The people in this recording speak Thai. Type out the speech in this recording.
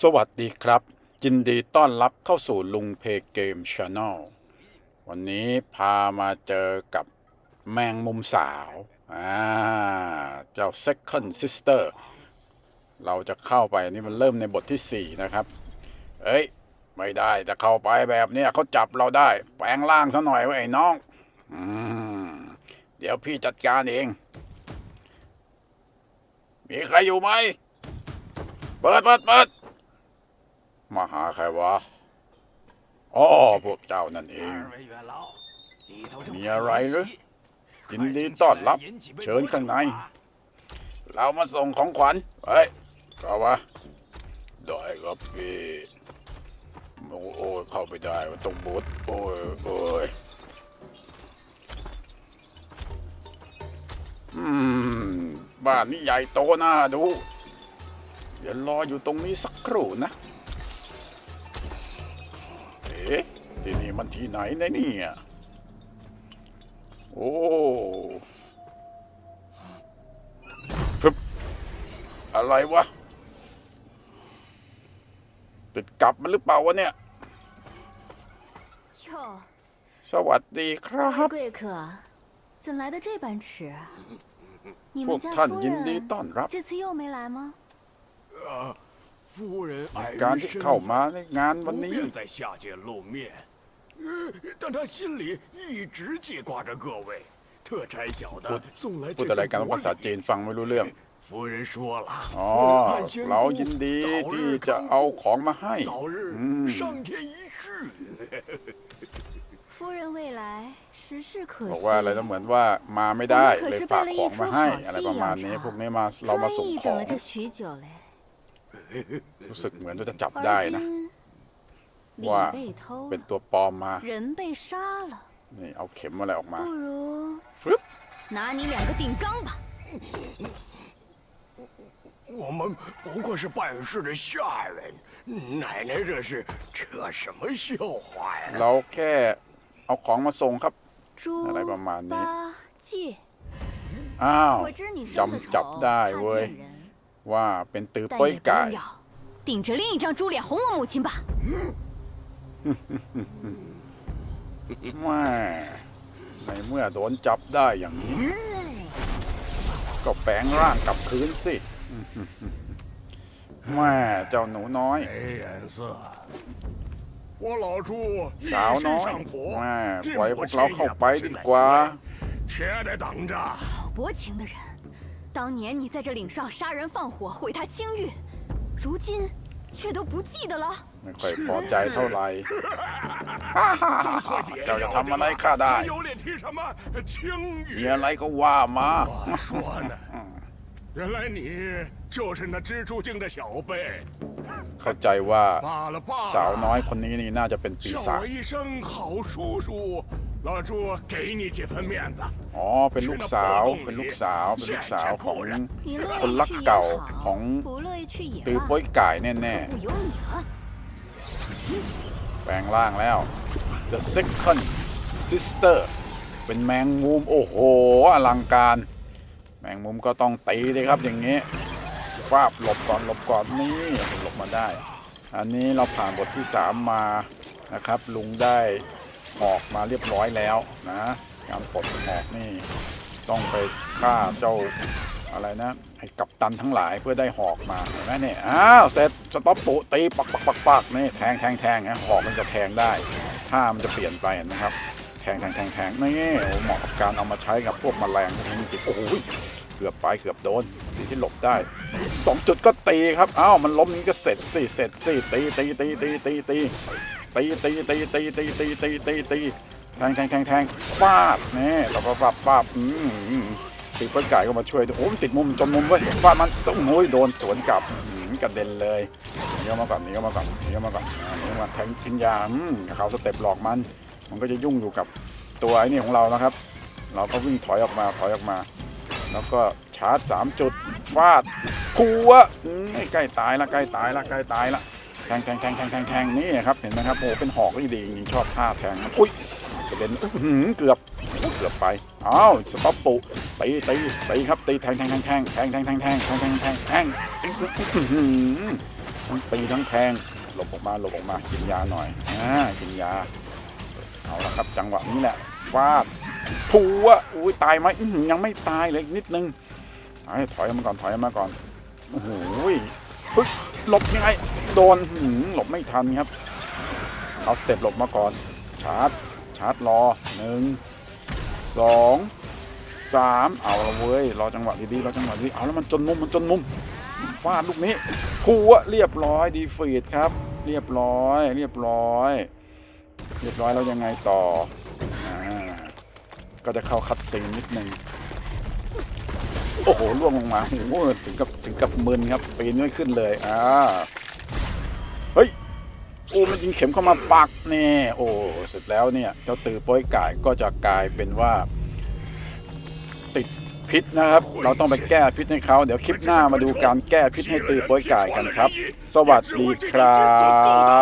สวัสดีครับ ยินดีต้อนรับเข้าสู่ลุงเพเกมชาแนลวันนี้พามาเจอกับแมงมุมสาวอ่าเจ้า Second Sister เราจะเข้าไปนี่มันเริ่มในบทที่ 4 นะครับ เอ้ย ไม่ได้จะเข้าไปแบบเนี้ยเขาจับเราได้ แปลงร่างซะหน่อยไว้ไอ้น้องอเดี๋ยวพี่จัดการเอง มีใครอยู่ไหม เปิดเปิดเปิด มาหาใครวะอ๋อพวกเจ้านั่นเอง มีอะไรหรือยินดีต้อนรับ เชิญข้างใน เรามาส่งของขวัญ เฮ้ยก็วะได้ครับพี่โอ้ยเข้าไปได้ต้องบดโอ้ยโอ้ยอืม บ้านนี้ใหญ่โตนะดู เดี๋ยวรออยู่ตรงนี้สักครู่นะ อ๊ะที่นี่มันที่ไหนนะเนี่ย โอ้พึบอะไรวะ ติดกลับมันหรือเปล่าวะเนี่ย 哟， สวัสดีครับ 贵客，怎来的这般迟？你 พว 们 ก 家 ท่าน 夫 ยินดี 人 ต้อนรับ 这次又没来吗？ 夫人碍 การ 于 ที่ 身 เข้ามา 份， ในงานวัน 不 นี้ 便在下界露面。呃，但他心里一直记挂着各位，特差小的送来 พูด 这 อะไร 份 กัน 薄 ภาษา 礼 จีนฟังไม่รู้เรื่อง 夫人说了， อ๋อ 为了盼仙 เรา 姑 ยินดี 早 ที่ 日 จะ 康 เอา 复， ของมาให้ 早日 อืม 上天一世。夫人未来，实是可 บอก 惜 ว่าอะไรนะเหมือนว่ามาไม่ได้ 我们可 เลย 是 ฝาก 备了 ข 一 อง 出 มาให้ 好 อะไร 戏 ประมาณ 要 นี้ พวก 唱， นี้มาเรามา 专 ส่ง 意 ขอ 等 ง 了这许久嘞。 รู้สึกเหมือนว่าจะจับได้ 而 นะ 今礼 ว่า 被偷 เป็น 了， ตัวปลอมมา 人被杀了， นี่เอาเข็มอะไรออกมา 不如 ฟึบ 拿你两个顶缸吧。我们不过是办事的下人，奶奶这是这什么笑话呀？ เราแค่เอาของมาส่งครับ 猪อะไรประมาณนี้ 八戒， อ้าว 我知你生的 จำจับ 丑， ได้ 怕 เว้ย 见人， ว่าเป็นตือ 但 ป้อย 也不 ไก่ 用要，顶着另一张猪脸哄我母亲吧。 แม่ในเมื่อโดนจับได้อย่างนี้ ก็แปลงร่างกลับคืนสิแม่เจ้าหนูน้อย 没人色。我老朱一 สาวน้ 身 อย 上佛 แม่ 并 ปล่อยพ 不 วก 吃 เรา 也 เข้า 不 ไป 吃 ดี 奶 กว่า 且得等着。好薄情的人， 当年你在这岭上杀人放火，毁他清誉，如今却都不记得了。 ไม่ค่อยพอใจเท่าไหร่ฮ่าฮ่าฮ่าฮ่าเจ้าจะทำอะไรข้าได้ 还有脸提什么清 มี 誉？ อะไรก็ว่ามา 话说呢，原来你就是那蜘蛛精的小辈。 เข้าใจว่า 罢了罢 สาวน้อ 了， ยคนนี้นี่น่าจะเป็นปี 叫 ศาจ 我一声好叔叔， 老朱给你几分面子。 อ๋อ เป็นลูกสาว เป็นลูกสาว เป็นลูกสาวของ 你乐 คน 意 รัก 去也 เก่าข 好 อง，不乐意去也 ตือ 罢 ป้อย，ไก่แน่ 不由你了。 ๆ แปลงร่างแล้ว The Second Sister เป็นแมงมุม โอ้โห อลังการ แมงมุมก็ต้องตีเลยครับอย่างนี้ฟาบหลบก่อนหลบก่อนนี่หลบมาได้ อันนี้เราผ่านบทที่ 3 มานะครับ ลุงได้ หอกมาเรียบร้อยแล้วนะการปลดหอกนี่ต้องไปฆ่าเจ้าอะไรนะไอ้กัปตันทั้งหลายเพื่อได้หอกมาเห็นไหมเนี่ยอ้าวเสร็จสต็อปปุตีปักปักปักปักนี่แทงแทงแทงนะหอกมันจะแทงได้ท่ามันจะเปลี่ยนไปนไหมครับแทงแทงแทงแทงนี่เหมาะกับการเอามาใช้กับพวกแมลงพวกนี้จริงโอ้โหเกือบไปเกือบโดนดีที่หลบได้สองจุดก็ตีครับอ้าวมันล้มนี้ก็เสร็จสิเสร็จสิตีตีตีตีตีตี ตีตีตีตีตีตีตีตีตีแทงแทงแทงแทงฟาดนี่แล้วก็ฟาดฟาดอืมตีเปิ้ลไก่ก็มาช่วยโอ้มติดมุมจนมุมเว้ยฟาดมันต้องโอ้ยโดนสวนกลับกระเด็นเลยหนีออกมาก่อนหนีออกมาก่อนหนีออกมาก่อนหนีออกมาแทงกินยาอืมเขาสเต็ปหลอกมัน มันก็จะยุ่งอยู่กับตัวไอ้นี่ของเรานะครับ เราก็วิ่งถอยออกมาถอยออกมา แล้วก็ชาร์จสามจุดฟาดพัวใกล้ตายละใกล้ตายละใกล้ตายละ แทงแทงแทงแทงแทงแทงนี่ครับเห็นไหมครับโอ้เป็นหอกที่ดีจริงชอบท่าแทงอุ้ยกระเด็นเกือบเกือบไปอ้าวสต็อปปุตีตีตีครับตีแทงแทงแทงแทงแทงแทงแทงแทงแทงแทงแทงแทงทั้งตีทั้งแทงหลบออกมาหลบออกมากินยาหน่อยอ่ากินยาเอาละครับจังหวะนี้แหละฟาดผัวอุ้ยตายไหมยังไม่ตายเลยนิดนึงเอาให้ถอยมาก่อนถอยมาก่อนโอ้โหปึ๊บหลบยังไง โดนหลบไม่ทันครับ เอาสเต็ปหลบมาก่อน ชาร์จ ชาร์จรอหนึ่งสองสามเอาละเว้ย รอจังหวะดีๆ รอจังหวะดีเอาแล้วมันจนมุม มันจนมุม ฟาดลูกนี้ผัวเรียบร้อย ดีฟีดครับ เรียบร้อย เรียบร้อย เรียบร้อยแล้วยังไงต่ออ่าก็จะเข้าคัดซีนนิดนึงโอ้โหล่วงลงมาโอ้โหถึงกับถึงกับมึนครับปีนไม่ขึ้นเลยอ่า เฮ้ยโอ้มันยิงเข็มเข้ามาปักเน่โอ้เสร็จแล้วเนี่ยเจ้าตือโป้ยก่ายก็จะกลายเป็นว่า ติดพิษนะครับ เราต้องไปแก้พิษให้เขาเดี๋ยวคลิปหน้ามาดูการแก้พิษให้ตือโป้ยก่ายกันครับ สวัสดีครับ